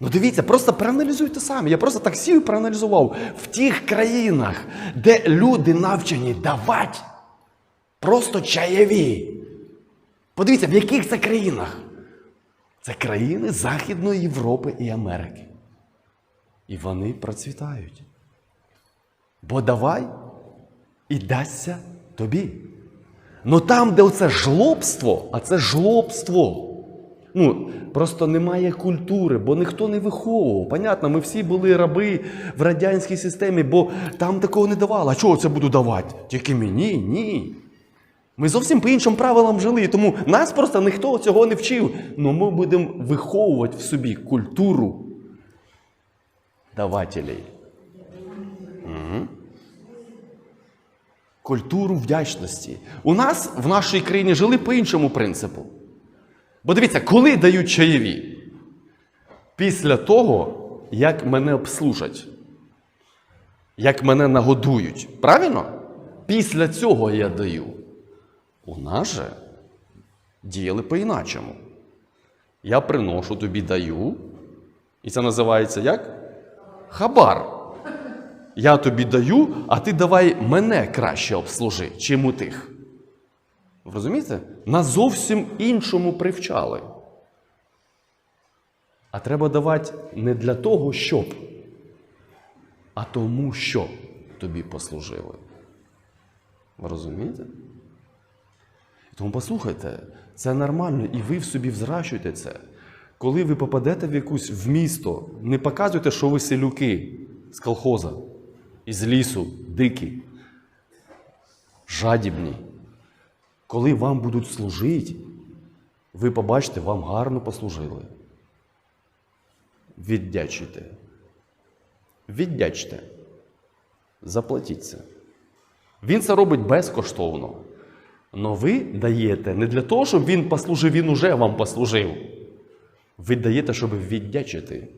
Ну дивіться, просто проаналізуйте самі. Я просто так сів і проаналізував. В тих країнах, де люди навчені давати просто чаєві. Подивіться, в яких це країнах? Це країни Західної Європи і Америки. І вони процвітають. Бо давай і дасться тобі. Ну там, де оце жлобство, а це жлобство. Ну, просто немає культури, бо ніхто не виховував. Понятно, ми всі були раби в радянській системі, бо там такого не давали. А чого це буду давати? Тільки мені? Ні. Ми зовсім по іншим правилам жили, тому нас просто ніхто цього не вчив. Ну ми будемо виховувати в собі культуру давателей. культуру вдячності. У нас в нашій країні жили по іншому принципу. Бо дивіться, коли дають чаєві? Після того, як мене обслужать, як мене нагодують. Правильно? Після цього я даю. У нас же діяли по-іначому. Я приношу тобі даю. І це називається як? Хабар. Я тобі даю, а ти давай мене краще обслужи, чим у тих. Розумієте? Нас зовсім іншому привчали. А треба давати не для того, щоб, а тому, що тобі послужили. Ви розумієте? Тому послухайте, це нормально, і ви в собі взращуєте це. Коли ви попадете в якусь в місто, не показуйте, що ви селюки з колхоза, із лісу, дикі, жадібні. Коли вам будуть служити, ви побачите, вам гарно послужили. Віддячуйте. Віддячте. Заплатіть це. Він це робить безкоштовно. Но ви даєте не для того, щоб він послужив, він уже вам послужив. Ви даєте, щоб віддячити.